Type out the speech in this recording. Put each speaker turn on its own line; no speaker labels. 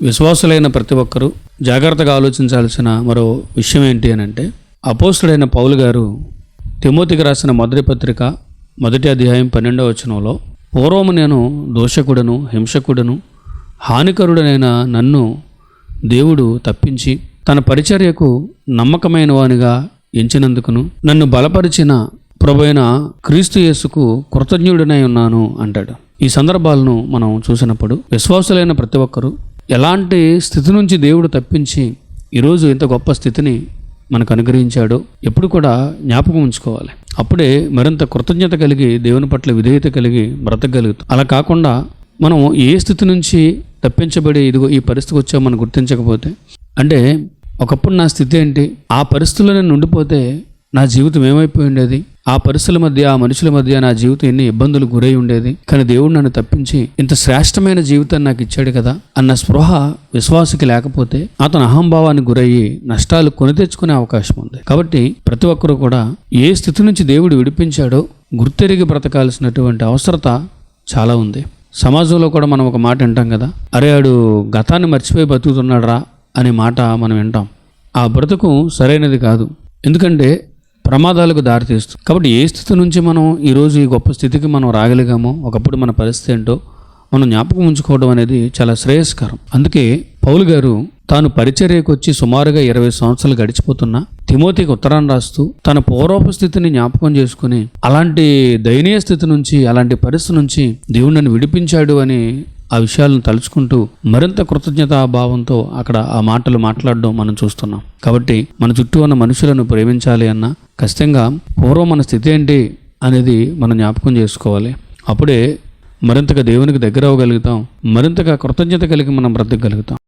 విశ్వాసులైన ప్రతి ఒక్కరూ జాగ్రత్తగా ఆలోచించాల్సిన మరో విషయం ఏంటి అని అంటే అపోస్తుడైన పౌలు గారు తిమోతికి రాసిన మొదటి పత్రిక మొదటి అధ్యాయం పన్నెండవ వచనంలో పూర్వము నేను దోషకుడను హింసకుడను హానికరుడనైన నన్ను దేవుడు తప్పించి తన పరిచర్యకు నమ్మకమైన వానిగా ఎంచినందుకును నన్ను బలపరిచిన ప్రభైన క్రీస్తు యేసుకు కృతజ్ఞుడినై ఉన్నాను అంటాడు. ఈ సందర్భాలను మనం చూసినప్పుడు విశ్వాసులైన ప్రతి ఒక్కరూ ఎలాంటి స్థితి నుంచి దేవుడు తప్పించి ఈరోజు ఇంత గొప్ప స్థితిని మనకు అనుగ్రహించాడో ఎప్పుడు కూడా జ్ఞాపకం ఉంచుకోవాలి. అప్పుడే మరింత కృతజ్ఞత కలిగి దేవుని పట్ల విధేయత కలిగి బ్రతకగలుగుతాం. అలా కాకుండా మనం ఏ స్థితి నుంచి తప్పించబడి ఇదిగో ఈ పరిస్థితికి వచ్చామో మనం గుర్తించకపోతే అంటే ఒకప్పుడు నా స్థితి ఏంటి? ఆ పరిస్థితుల్లో నేను ఉండిపోతే నా జీవితం ఏమైపోయి ఉండేది? ఆ పరిస్థితుల మధ్య ఆ మనుషుల మధ్య నా జీవితం ఎన్ని ఇబ్బందులు గురై ఉండేది. కానీ దేవుడు నన్ను తప్పించి ఇంత శ్రేష్టమైన జీవితాన్ని నాకు ఇచ్చాడు కదా. అన్న స్పృహ విశ్వాసకి లేకపోతే అతను అహంభావానికి గురయ్యి నష్టాలు కొని తెచ్చుకునే అవకాశం ఉంది. కాబట్టి ప్రతి ఒక్కరూ కూడా ఏ స్థితి నుంచి దేవుడు విడిపించాడో గుర్తెరిగి బ్రతకాల్సినటువంటి అవసరత చాలా ఉంది. సమాజంలో కూడా మనం ఒక మాట వింటాం కదా అరే ఆడు గతాన్ని మర్చిపోయి బతుకుతున్నాడు రా అనే మాట మనం వింటాం. ఆ బ్రతుకు సరైనది కాదు. ఎందుకంటే ప్రమాదాలకు దారితీస్తుంది కాబట్టి ఏ స్థితి నుంచి మనం ఈరోజు ఈ గొప్ప స్థితికి మనం రాగలిగామో ఒకప్పుడు మన పరిస్థితి ఏంటో మనం జ్ఞాపకం ఉంచుకోవడం అనేది చాలా శ్రేయస్కరం. అందుకే పౌలు గారు తాను పరిచర్యకు వచ్చి సుమారుగా ఇరవై సంవత్సరాలు గడిచిపోతున్నా తిమోతికి ఉత్తరాన్ని రాస్తూ తన పూర్వపు స్థితిని జ్ఞాపకం చేసుకుని అలాంటి దయనీయ స్థితి నుంచి అలాంటి పరిస్థితి నుంచి దేవుడు నన్ను విడిపించాడు అని ఆ విషయాలను తలుచుకుంటూ మరింత కృతజ్ఞతా భావంతో అక్కడ ఆ మాటలు మాట్లాడడం మనం చూస్తున్నాం. కాబట్టి మన చుట్టూ ఉన్న మనుషులను ప్రేమించాలి అన్న ఖచ్చితంగా పూర్వం మన స్థితి ఏంటి అనేది మనం జ్ఞాపకం చేసుకోవాలి. అప్పుడే మరింతగా దేవునికి దగ్గర అవ్వగలుగుతాం మరింతగా కృతజ్ఞత కలిగి మనం బ్రతకగలుగుతాం.